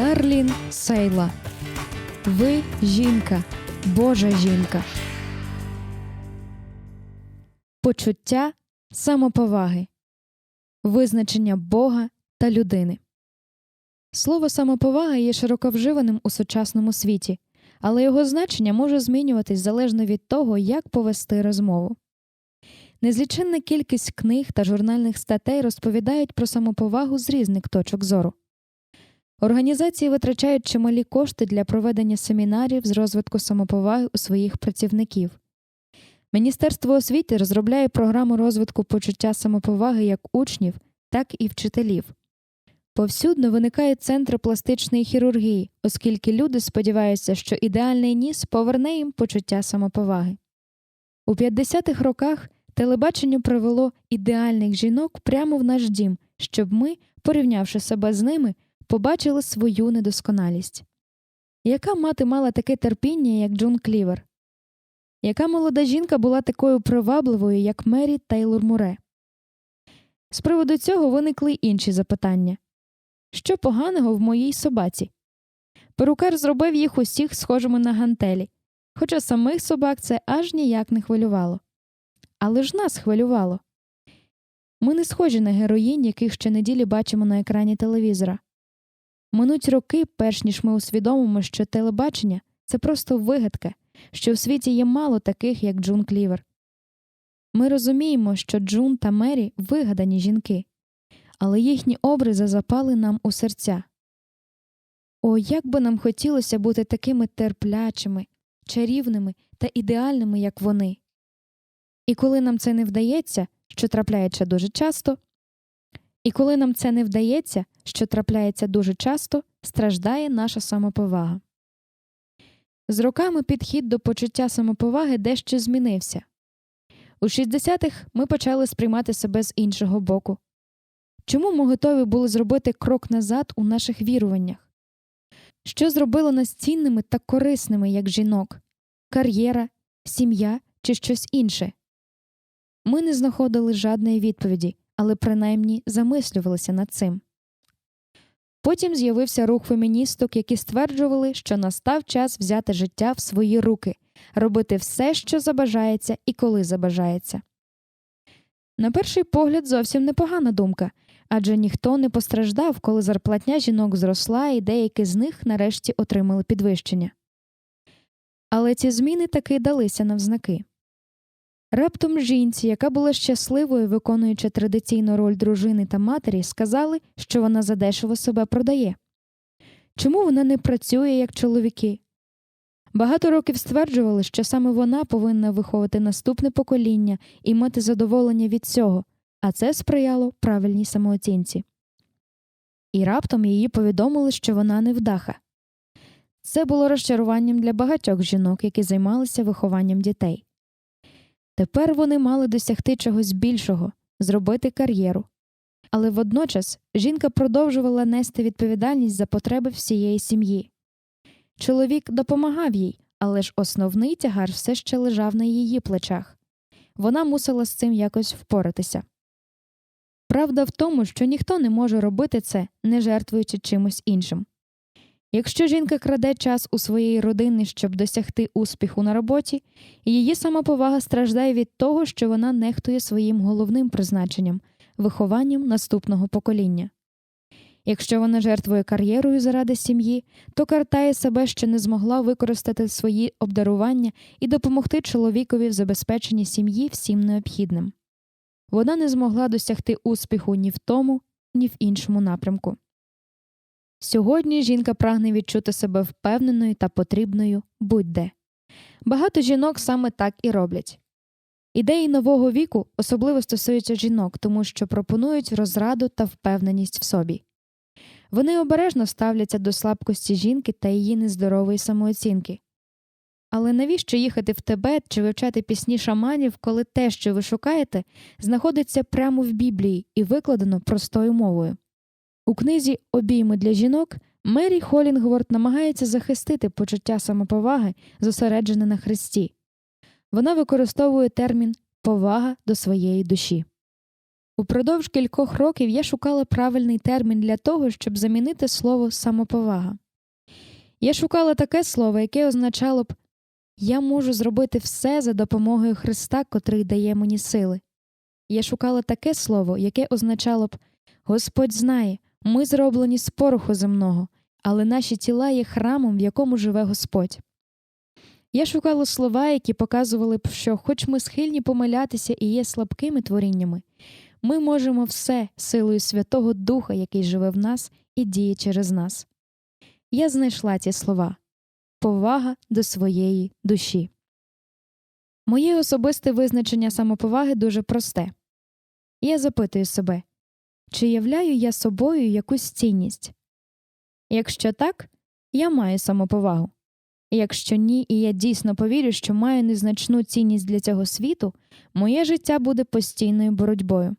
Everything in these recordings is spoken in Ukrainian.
Дарлін Сейла. Ви жінка, Божа жінка. Почуття самоповаги. Визначення Бога та людини. Слово самоповага є широко вживаним у сучасному світі, але його значення може змінюватись залежно від того, як повести розмову. Незліченна кількість книг та журнальних статей розповідають про самоповагу з різних точок зору. Організації витрачають чималі кошти для проведення семінарів з розвитку самоповаги у своїх працівників. Міністерство освіти розробляє програму розвитку почуття самоповаги як учнів, так і вчителів. Повсюдно виникають центри пластичної хірургії, оскільки люди сподіваються, що ідеальний ніс поверне їм почуття самоповаги. У 50-х роках телебачення привело ідеальних жінок прямо в наш дім, щоб ми, порівнявши себе з ними, побачили свою недосконалість. Яка мати мала таке терпіння, як Джун Клівер? Яка молода жінка була такою привабливою, як Мері Тейлор Муре? З приводу цього виникли інші запитання що поганого в моїй собаці? Перукар зробив їх усіх схожими на гантелі, хоча самих собак це аж ніяк не хвилювало. Але ж нас хвилювало. Ми не схожі на героїнь, яких щонеділі бачимо на екрані телевізора. Минуть роки, перш ніж ми усвідомимо, що телебачення це просто вигадка, що в світі є мало таких, як Джун Клівер. Ми розуміємо, що Джун та Мері вигадані жінки, але їхні образи запали нам у серця. О, як би нам хотілося бути такими терплячими, чарівними та ідеальними, як вони. І коли нам це не вдається, що трапляється дуже часто, і коли нам це не вдається, що трапляється дуже часто, страждає наша самоповага. З роками підхід до почуття самоповаги дещо змінився. У 60-х ми почали сприймати себе з іншого боку. Чому ми готові були зробити крок назад у наших віруваннях? Що зробило нас цінними та корисними як жінок кар'єра, сім'я чи щось інше? Ми не знаходили жадної відповіді, але принаймні замислювалися над цим. Потім з'явився рух феміністок, які стверджували, що настав час взяти життя в свої руки, робити все, що забажається і коли забажається. На перший погляд, зовсім непогана думка адже ніхто не постраждав, коли зарплатня жінок зросла, і деякі з них нарешті отримали підвищення. Але ці зміни таки далися навзнаки. Раптом жінці, яка була щасливою, виконуючи традиційну роль дружини та матері, сказали, що вона задешево себе продає. Чому вона не працює як чоловіки? Багато років стверджували, що саме вона повинна виховати наступне покоління і мати задоволення від цього, а це сприяло правильній самооцінці. І раптом її повідомили, що вона невдаха. Це було розчаруванням для багатьох жінок, які займалися вихованням дітей. Тепер вони мали досягти чогось більшого, зробити кар'єру. Але водночас жінка продовжувала нести відповідальність за потреби всієї сім'ї. Чоловік допомагав їй, але ж основний тягар все ще лежав на її плечах. Вона мусила з цим якось впоратися. Правда в тому, що ніхто не може робити це, не жертвуючи чимось іншим. Якщо жінка краде час у своєї родини, щоб досягти успіху на роботі, її самоповага страждає від того, що вона нехтує своїм головним призначенням вихованням наступного покоління. Якщо вона жертвує кар'єрою заради сім'ї, то картає себе, що не змогла використати свої обдарування і допомогти чоловікові в забезпеченні сім'ї всім необхідним. Вона не змогла досягти успіху ні в тому, ні в іншому напрямку. Сьогодні жінка прагне відчути себе впевненою та потрібною будь-де. Багато жінок саме так і роблять. Ідеї нового віку особливо стосуються жінок, тому що пропонують розраду та впевненість в собі. Вони обережно ставляться до слабкості жінки та її нездорової самооцінки. Але навіщо їхати в Тибет чи вивчати пісні шаманів, коли те, що ви шукаєте, знаходиться прямо в Біблії і викладено простою мовою? У книзі Обійми для жінок Мері Холінгворд намагається захистити почуття самоповаги, зосереджене на Христі. Вона використовує термін повага до своєї душі. Упродовж кількох років я шукала правильний термін для того, щоб замінити слово самоповага. Я шукала таке слово, яке означало б Я можу зробити все за допомогою Христа, котрий дає мені сили. Я шукала таке слово, яке означало б Господь знає, ми зроблені з пороху земного, але наші тіла є храмом, в якому живе Господь. Я шукала слова, які показували б, що, хоч ми схильні помилятися і є слабкими творіннями, ми можемо все силою Святого Духа, який живе в нас і діє через нас. Я знайшла ці слова повага до своєї душі. Моє особисте визначення самоповаги дуже просте. Я запитую себе, чи являю я собою якусь цінність? Якщо так, я маю самоповагу. Якщо ні, і я дійсно повірю, що маю незначну цінність для цього світу, моє життя буде постійною боротьбою.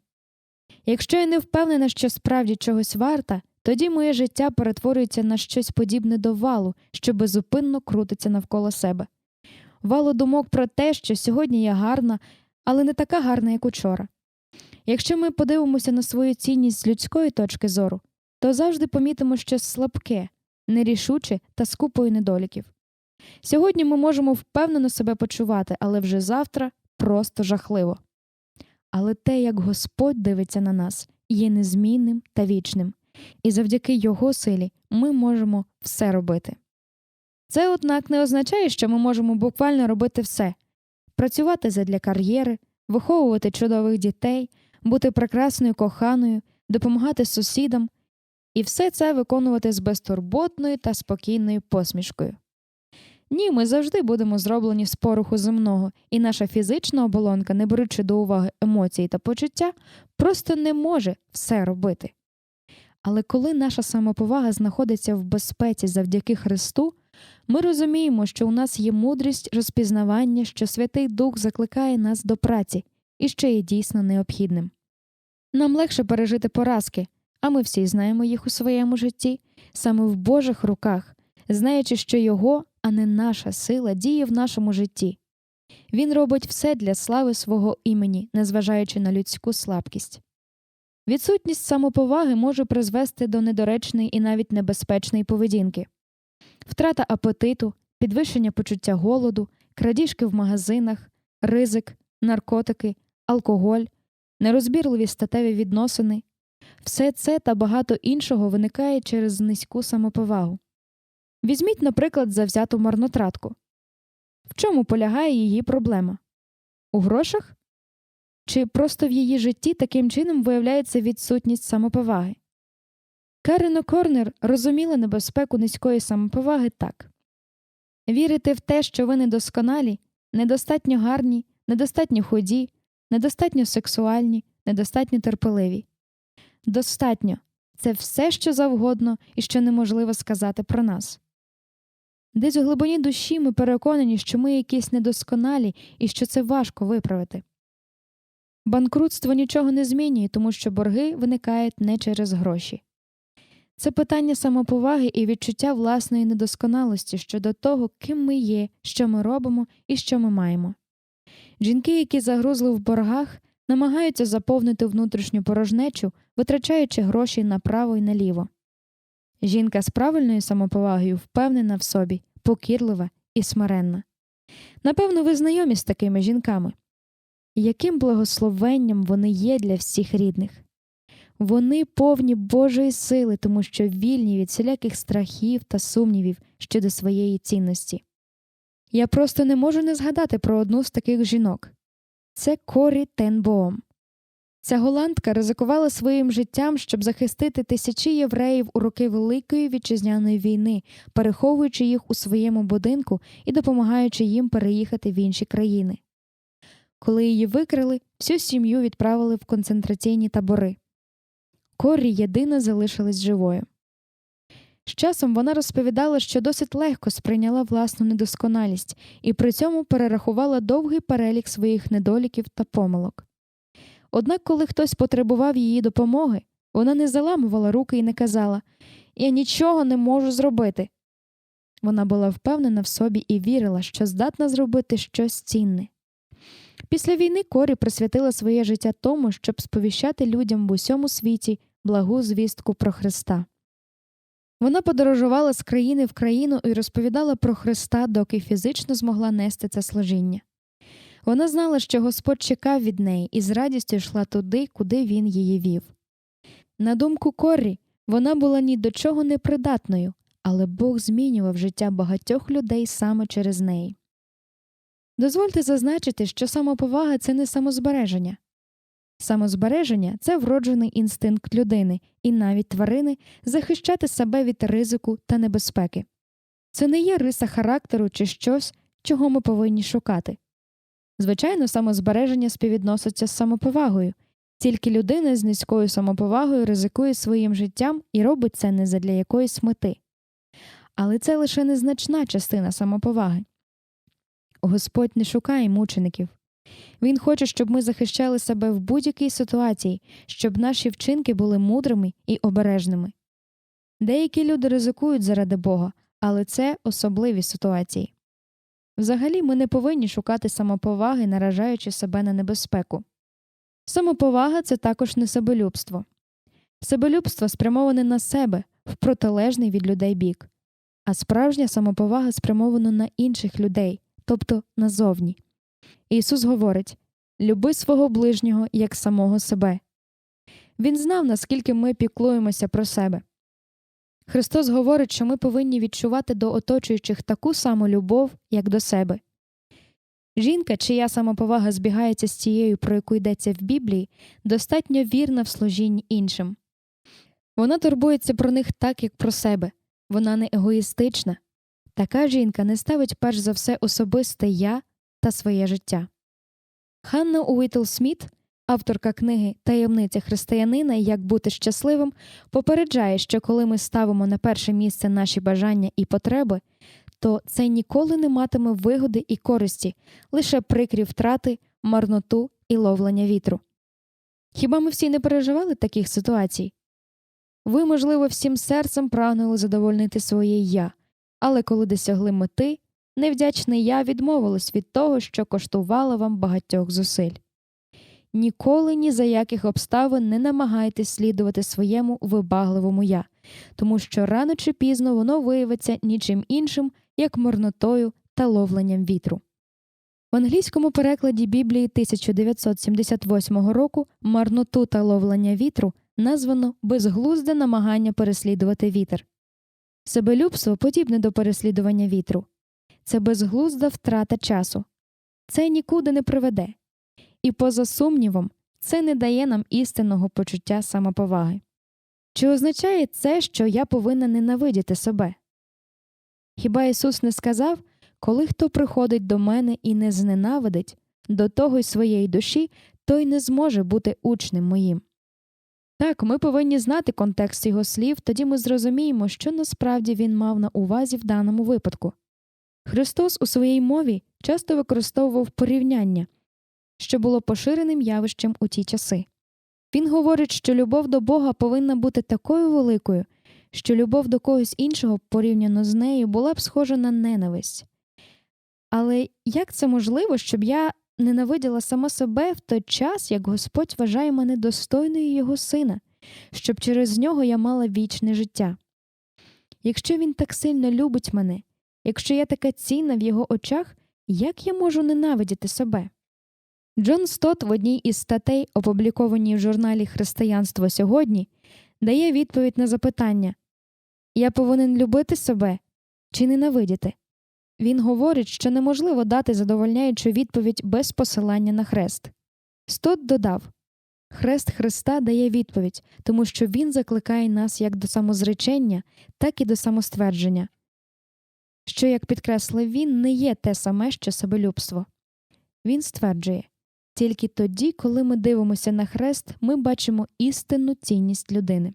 Якщо я не впевнена, що справді чогось варта, тоді моє життя перетворюється на щось подібне до валу, що безупинно крутиться навколо себе. Валу думок про те, що сьогодні я гарна, але не така гарна, як учора. Якщо ми подивимося на свою цінність з людської точки зору, то завжди помітимо щось слабке, нерішуче та з купою недоліків. Сьогодні ми можемо впевнено себе почувати, але вже завтра просто жахливо. Але те, як Господь дивиться на нас, є незмінним та вічним, і завдяки Його силі ми можемо все робити. Це, однак, не означає, що ми можемо буквально робити все працювати задля кар'єри, виховувати чудових дітей, бути прекрасною коханою, допомагати сусідам і все це виконувати з безтурботною та спокійною посмішкою. Ні, ми завжди будемо зроблені з пороху земного, і наша фізична оболонка, не беручи до уваги емоції та почуття, просто не може все робити. Але коли наша самоповага знаходиться в безпеці завдяки Христу, ми розуміємо, що у нас є мудрість розпізнавання, що Святий Дух закликає нас до праці і що є дійсно необхідним. Нам легше пережити поразки, а ми всі знаємо їх у своєму житті, саме в Божих руках, знаючи, що Його, а не наша сила діє в нашому житті. Він робить все для слави свого імені, незважаючи на людську слабкість. Відсутність самоповаги може призвести до недоречної і навіть небезпечної поведінки, втрата апетиту, підвищення почуття голоду, крадіжки в магазинах, ризик, наркотики, алкоголь, нерозбірливі статеві відносини все це та багато іншого виникає через низьку самоповагу. Візьміть, наприклад, завзяту марнотратку. В чому полягає її проблема? У грошах? Чи просто в її житті таким чином виявляється відсутність самоповаги? Карен Корнер розуміла небезпеку низької самоповаги так вірити в те, що ви недосконалі, недостатньо гарні, недостатньо ході, недостатньо сексуальні, недостатньо терпеливі. Достатньо це все, що завгодно і що неможливо сказати про нас. Десь у глибині душі ми переконані, що ми якісь недосконалі і що це важко виправити. Банкрутство нічого не змінює, тому що борги виникають не через гроші. Це питання самоповаги і відчуття власної недосконалості щодо того, ким ми є, що ми робимо і що ми маємо. Жінки, які загрузли в боргах, намагаються заповнити внутрішню порожнечу, витрачаючи гроші направо і наліво. Жінка з правильною самоповагою впевнена в собі, покірлива і смиренна. Напевно, ви знайомі з такими жінками. Яким благословенням вони є для всіх рідних? Вони повні Божої сили, тому що вільні від всіляких страхів та сумнівів щодо своєї цінності. Я просто не можу не згадати про одну з таких жінок це Корі Тенбоом. Ця голландка ризикувала своїм життям, щоб захистити тисячі євреїв у роки Великої вітчизняної війни, переховуючи їх у своєму будинку і допомагаючи їм переїхати в інші країни. Коли її викрили, всю сім'ю відправили в концентраційні табори. Корі єдина залишилась живою. З часом вона розповідала, що досить легко сприйняла власну недосконалість і при цьому перерахувала довгий перелік своїх недоліків та помилок. Однак, коли хтось потребував її допомоги, вона не заламувала руки і не казала Я нічого не можу зробити. Вона була впевнена в собі і вірила, що здатна зробити щось цінне. Після війни Корі присвятила своє життя тому, щоб сповіщати людям в усьому світі благу звістку про Христа. Вона подорожувала з країни в країну і розповідала про Христа, доки фізично змогла нести це служіння. Вона знала, що Господь чекав від неї і з радістю йшла туди, куди він її вів. На думку Коррі, вона була ні до чого не придатною, але Бог змінював життя багатьох людей саме через неї. Дозвольте зазначити, що самоповага це не самозбереження. Самозбереження це вроджений інстинкт людини і навіть тварини захищати себе від ризику та небезпеки. Це не є риса характеру чи щось, чого ми повинні шукати. Звичайно, самозбереження співвідноситься з самоповагою, тільки людина з низькою самоповагою ризикує своїм життям і робить це не задля якоїсь мети. Але це лише незначна частина самоповаги. Господь не шукає мучеників. Він хоче, щоб ми захищали себе в будь-якій ситуації, щоб наші вчинки були мудрими і обережними. Деякі люди ризикують заради Бога, але це особливі ситуації. Взагалі, ми не повинні шукати самоповаги, наражаючи себе на небезпеку. Самоповага це також не себелюбство. Себелюбство спрямоване на себе в протилежний від людей бік, а справжня самоповага спрямована на інших людей, тобто назовні. Ісус говорить люби свого ближнього як самого себе. Він знав, наскільки ми піклуємося про себе. Христос говорить, що ми повинні відчувати до оточуючих таку саму любов, як до себе. Жінка, чия самоповага збігається з тією, про яку йдеться в Біблії, достатньо вірна в служінні іншим. Вона турбується про них так, як про себе, вона не егоїстична. Така жінка не ставить перш за все особисте я та своє життя. Ханна Уітл Сміт, авторка книги Таємниця християнина як бути щасливим, попереджає, що коли ми ставимо на перше місце наші бажання і потреби, то це ніколи не матиме вигоди і користі, лише прикрі втрати, марноту і ловлення вітру. Хіба ми всі не переживали таких ситуацій? Ви, можливо, всім серцем прагнули задовольнити своє я, але коли досягли мети, невдячне я відмовилось від того, що коштувало вам багатьох зусиль. Ніколи ні за яких обставин не намагайтесь слідувати своєму вибагливому я, тому що рано чи пізно воно виявиться нічим іншим, як марнотою та ловленням вітру. В англійському перекладі Біблії 1978 року марноту та ловлення вітру названо безглузде намагання переслідувати вітер. Себелюбство подібне до переслідування вітру це безглузда втрата часу, це нікуди не приведе, і, поза сумнівом, це не дає нам істинного почуття самоповаги. Чи означає це, що я повинна ненавидіти себе? Хіба Ісус не сказав коли хто приходить до мене і не зненавидить до того й своєї душі, той не зможе бути учнем моїм. Так, ми повинні знати контекст його слів, тоді ми зрозуміємо, що насправді він мав на увазі в даному випадку. Христос у своїй мові часто використовував порівняння, що було поширеним явищем у ті часи. Він говорить, що любов до Бога повинна бути такою великою, що любов до когось іншого порівняно з нею була б схожа на ненависть. Але як це можливо, щоб я ненавиділа сама себе в той час, як Господь вважає мене достойною його сина, щоб через нього я мала вічне життя? Якщо він так сильно любить мене, якщо я така цінна в його очах, як я можу ненавидіти себе? Джон Стот в одній із статей, опублікованій в журналі Християнство сьогодні, дає відповідь на запитання Я повинен любити себе чи ненавидіти? Він говорить, що неможливо дати задовольняючу відповідь без посилання на хрест. Стот додав Хрест Христа дає відповідь, тому що Він закликає нас як до самозречення, так і до самоствердження, що, як підкреслив він, не є те саме, що себелюбство. Він стверджує тільки тоді, коли ми дивимося на хрест, ми бачимо істинну цінність людини.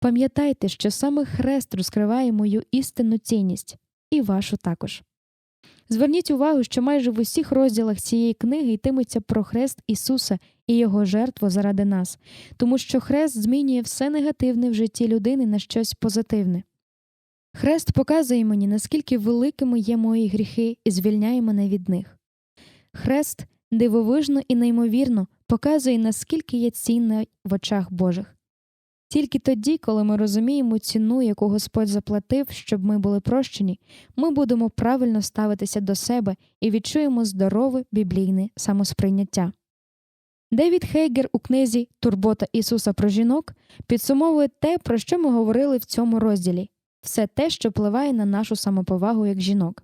Пам'ятайте, що саме хрест розкриває мою істинну цінність і вашу також. Зверніть увагу, що майже в усіх розділах цієї книги йтиметься про хрест Ісуса і Його жертву заради нас, тому що хрест змінює все негативне в житті людини на щось позитивне. Хрест показує мені, наскільки великими є мої гріхи і звільняє мене від них. Хрест дивовижно і неймовірно показує, наскільки є цінна в очах Божих. Тільки тоді, коли ми розуміємо ціну, яку Господь заплатив, щоб ми були прощені, ми будемо правильно ставитися до себе і відчуємо здорове біблійне самосприйняття. Девід Хейгер у книзі Турбота Ісуса про жінок підсумовує те, про що ми говорили в цьому розділі все те, що впливає на нашу самоповагу як жінок.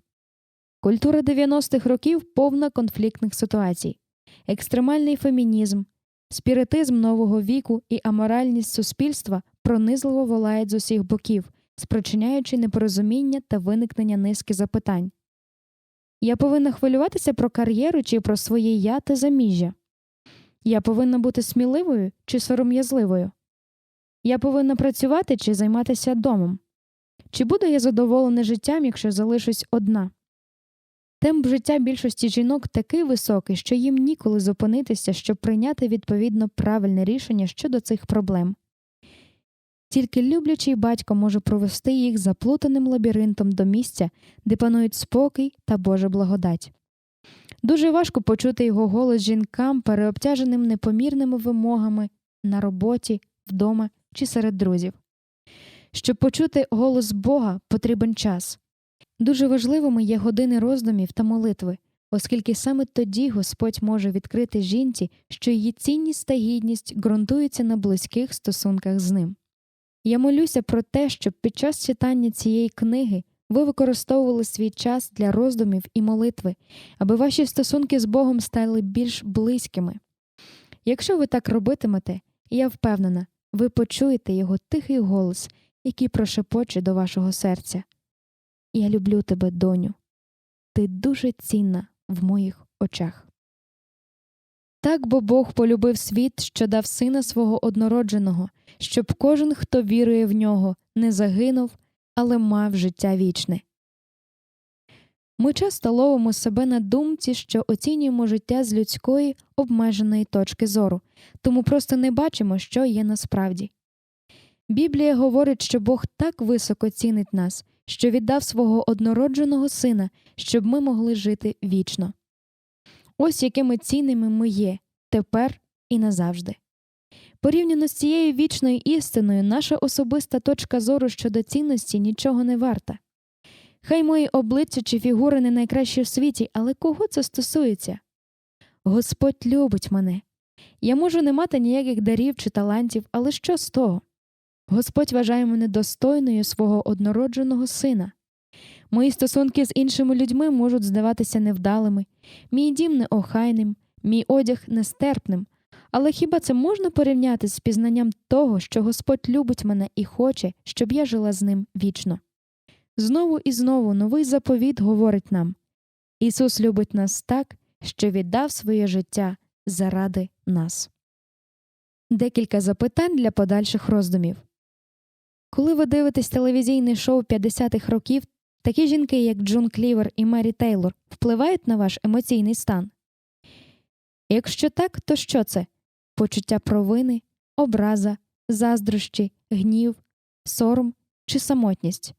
Культура 90-х років повна конфліктних ситуацій, екстремальний фемінізм, спіритизм нового віку і аморальність суспільства пронизливо волають з усіх боків, спричиняючи непорозуміння та виникнення низки запитань. Я повинна хвилюватися про кар'єру чи про своє я та заміжжя. Я повинна бути сміливою чи сором'язливою. Я повинна працювати чи займатися домом. Чи буду я задоволена життям, якщо залишусь одна? Темп життя більшості жінок такий високий, що їм ніколи зупинитися, щоб прийняти відповідно правильне рішення щодо цих проблем. Тільки люблячий батько може провести їх заплутаним лабіринтом до місця, де панують спокій та Божа благодать. Дуже важко почути його голос жінкам, переобтяженим непомірними вимогами на роботі, вдома чи серед друзів. Щоб почути голос Бога, потрібен час. Дуже важливими є години роздумів та молитви, оскільки саме тоді Господь може відкрити жінці, що її цінність та гідність ґрунтуються на близьких стосунках з ним. Я молюся про те, щоб під час читання цієї книги ви використовували свій час для роздумів і молитви, аби ваші стосунки з Богом стали більш близькими. Якщо ви так робитимете, я впевнена, ви почуєте його тихий голос, який прошепоче до вашого серця. Я люблю тебе, доню. Ти дуже цінна в моїх очах. Так бо Бог полюбив світ, що дав сина свого однородженого, щоб кожен, хто вірує в нього, не загинув, але мав життя вічне. Ми часто ловимо себе на думці, що оцінюємо життя з людської обмеженої точки зору, тому просто не бачимо, що є насправді. Біблія говорить, що Бог так високо цінить нас, що віддав свого однородженого сина, щоб ми могли жити вічно. Ось якими цінними ми є тепер і назавжди. Порівняно з цією вічною істиною, наша особиста точка зору щодо цінності нічого не варта. Хай мої обличчя чи фігури не найкращі в світі, але кого це стосується? Господь любить мене. Я можу не мати ніяких дарів чи талантів, але що з того? Господь вважає мене достойною свого однородженого сина. Мої стосунки з іншими людьми можуть здаватися невдалими, мій дім неохайним, мій одяг нестерпним. Але хіба це можна порівняти з пізнанням того, що Господь любить мене і хоче, щоб я жила з ним вічно? Знову і знову новий заповіт говорить нам Ісус любить нас так, що віддав своє життя заради нас. Декілька запитань для подальших роздумів. Коли ви дивитесь телевізійне шоу 50-х років, такі жінки, як Джун Клівер і Мері Тейлор, впливають на ваш емоційний стан? Якщо так, то що це? Почуття провини, образа, заздрощі, гнів, сором чи самотність?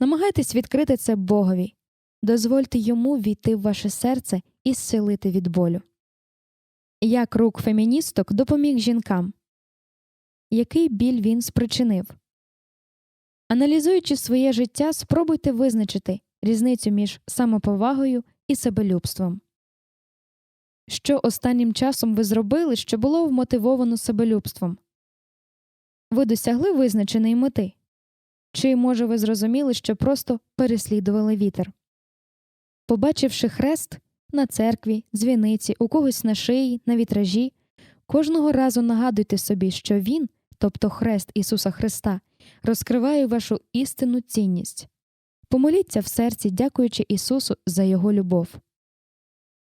Намагайтесь відкрити це Богові, дозвольте йому війти в ваше серце і зцілити від болю. Як рук феміністок допоміг жінкам? Який біль він спричинив? Аналізуючи своє життя, спробуйте визначити різницю між самоповагою і себелюбством. Що останнім часом ви зробили, що було вмотивовано себелюбством? Ви досягли визначеної мети? Чи, може, ви зрозуміли, що просто переслідували вітер? Побачивши хрест на церкві, дзвіниці, у когось на шиї, на вітражі, кожного разу нагадуйте собі, що він, тобто хрест Ісуса Христа, розкриває вашу істинну цінність. Помоліться в серці, дякуючи Ісусу за Його любов.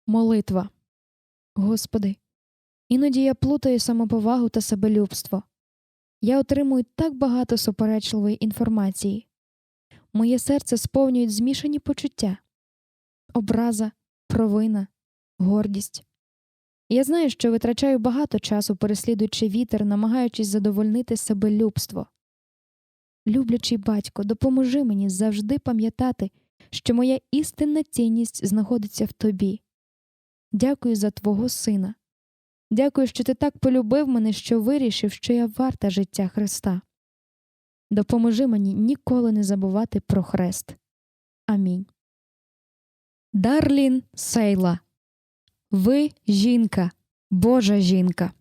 Молитва. Господи, іноді я плутаю самоповагу та себелюбство. Я отримую так багато суперечливої інформації. Моє серце сповнюють змішані почуття образа, провина, гордість. Я знаю, що витрачаю багато часу, переслідуючи вітер, намагаючись задовольнити себелюбство. Люблячий батько, допоможи мені завжди пам'ятати, що моя істинна цінність знаходиться в тобі. Дякую за Твого Сина. Дякую, що ти так полюбив мене, що вирішив, що я варта життя Христа. Допоможи мені ніколи не забувати про хрест. Амінь. Дарлін Сейла. Ви жінка, Божа жінка.